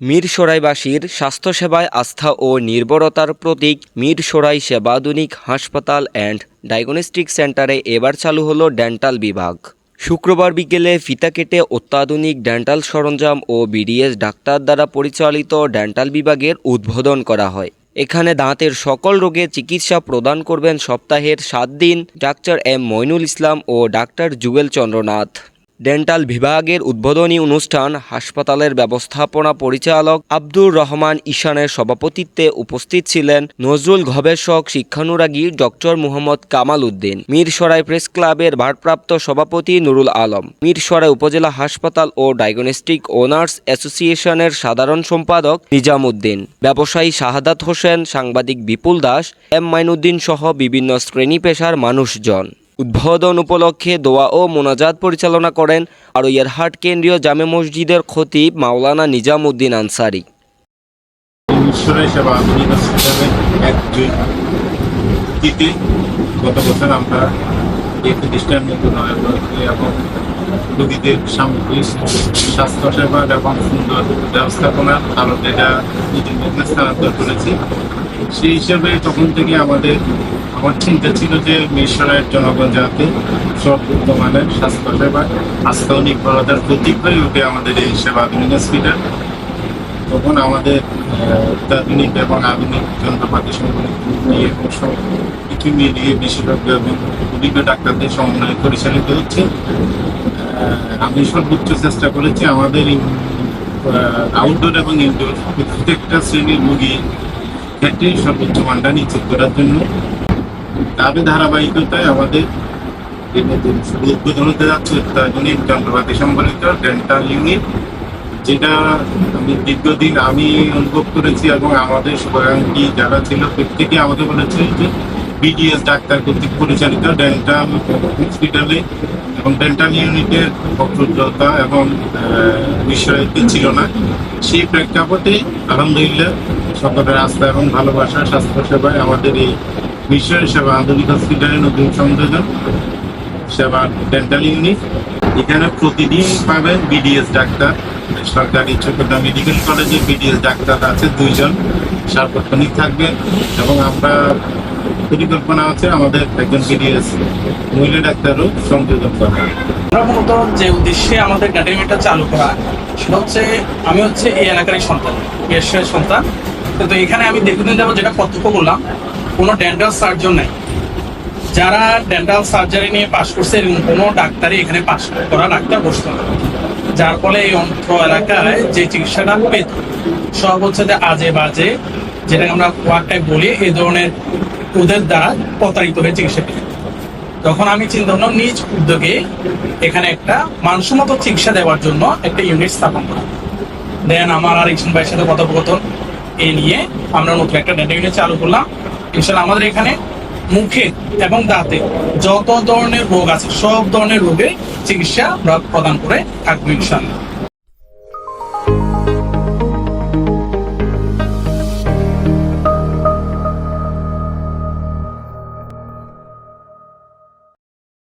মিরসরাইবাসীর স্বাস্থ্যসেবায় আস্থা ও নির্ভরতার প্রতীক মিরসরাই সেবাধুনিক হাসপাতাল অ্যান্ড ডায়াগনস্টিক সেন্টারে এবার চালু হলো ডেন্টাল বিভাগ। শুক্রবার বিকেলে ফিতা কেটে অত্যাধুনিক ডেন্টাল সরঞ্জাম ও বিডিএস ডাক্তার দ্বারা পরিচালিত ডেন্টাল বিভাগের উদ্বোধন করা হয়। এখানে দাঁতের সকল রোগে চিকিৎসা প্রদান করবেন সপ্তাহের সাত দিন ডাক্তার এম মইনুল ইসলাম ও ডাক্তার যুগেল চন্দ্রনাথ ডেন্টাল বিভাগের উদ্বোধনী অনুষ্ঠান হাসপাতালের ব্যবস্থাপনা পরিচালক আব্দুর রহমান ঈশানের সভাপতিত্বে উপস্থিত ছিলেন নজরুল গবেষক, শিক্ষানুরাগী ডক্টর মুহম্মদ কামাল উদ্দিন, মিরসরাই প্রেস ক্লাবের ভারপ্রাপ্ত সভাপতি নুরুল আলম, মিরসরাই উপজেলা হাসপাতাল ও ডায়াগনস্টিক ওনার্স অ্যাসোসিয়েশনের সাধারণ সম্পাদক নিজাম উদ্দিন, ব্যবসায়ী শাহাদাত হোসেন, সাংবাদিক বিপুল দাস, এম মাইনুদ্দিন সহ বিভিন্ন শ্রেণি পেশার মানুষজন। উদ্বোধন উপলক্ষে দোয়া ও মোনাজাত পরিচালনা করেন আরইয়ারহাট কেন্দ্রীয় জামে মসজিদের খতিব মাওলানা নিজাম উদ্দিন আনসারি গত বছর আমরা রোগীদের সামগ্রিক এবং সুন্দর আরও নিজেদের স্থানান্তর করেছি, সেই হিসাবে তখন থেকে আমাদের আমার চিন্তা ছিল যে মিশরের জনগণ যাতে সর্বোচ্চ মানের স্বাস্থ্যসেবা আস্থা ও নির্ভরতার প্রতীক হয়ে ওঠে আমাদের এই সেবা আধুনিক হসপিটাল তখন আমাদের অত্যাধুনিক এবং আধুনিক যন্ত্রপাতি সম্পন্ন নিয়ে সব কিছু মিলিয়ে বিশেষজ্ঞ এবং অভিজ্ঞ ডাক্তারদের সমন্বয়ে পরিচালিত হচ্ছে। আমি সর্বোচ্চ চেষ্টা করেছি আমাদের আউটডোর এবং ইনডোর প্রত্যেকটা শ্রেণির রোগী ক্ষেত্রে সর্বোচ্চ মানটা নিশ্চিত করার জন্য। তাদের ধারাবাহিকতায় আমাদের উদ্বোধন হতে যাচ্ছে অত্যাধুনিক যন্ত্রপাতি সম্বলিত ডেন্টাল ইউনিট, যেটা আমি দীর্ঘদিন আমি অনুভব করেছি এবং আমাদের শুভাকাঙ্ক্ষী যারা ছিল প্রত্যেকে আমাকে বলেছে যে বিডিএস ডাক্তার কর্তৃক পরিচালিত ডেন্টাল হসপিটালে এবং ডেন্টাল ইউনিটের অগ্রতা এবং বিষয়টি ছিল না। সেই প্রেক্ষাপটে আলহামদুলিল্লাহ, সকলের আস্থা এবং ভালোবাসা, স্বাস্থ্যসেবায় আমাদের এই বিশ্বের সেবা আধুনিক হসপিটালের নতুন সংযোজন, সেবা ডেন্টাল ইউনিট এখানে প্রতিদিন পাবেন বিডিএস ডাক্তার, সরকারি চট্টগ্রাম মেডিকেল কলেজে বিডিএস ডাক্তার আছে দুইজন, সার্বক্ষণিক থাকবেন এবং আমরা পরিকল্পনা আছে আমাদের একজন বিডিএস মহিলা ডাক্তারও সংযোজন করা আমরা মূলত যে উদ্দেশ্যে আমাদের একাডেমিটা চালু করা, সেটা হচ্ছে আমি হচ্ছে এই এলাকারই সন্তান এর সন্তান। কিন্তু এখানে আমি দীর্ঘদিন যাব যেটা প্রত্যক্ষ করলাম কোনো ডেন্টাল সার্জন নেই। যারা ডেন্টাল সার্জারি নিয়ে পাশ করছে এরকম কোনো ডাক্তারই এখানে পাশ করা ডাক্তার বসতো না। যার ফলে এই অন্ত্র এলাকায় যে চিকিৎসাটা পেত, সব হচ্ছে যে আজে বাজে যেটা আমরা ওয়ার্কটাই বলি, এই ধরনের ওদের দ্বারা প্রতারিত হয়ে চিকিৎসা পেত। তখন আমি চিন্তা করলাম নিজ উদ্যোগে এখানে একটা মানসম্মত চিকিৎসা দেওয়ার জন্য একটা ইউনিট স্থাপন করা। দেন আমার আর একজন ভাইয়ের সাথে কথোপকথন এ নিয়ে আমরা নতুন একটা ডেটা ইউনিট চালু করলাম। ইনশাল্লাহ আমাদের এখানে মুখে এবং দাঁতে যত ধরনের রোগ আছে, সব ধরনের রোগের চিকিৎসা আমরা প্রদান করে থাকব ইনশাল্লাহ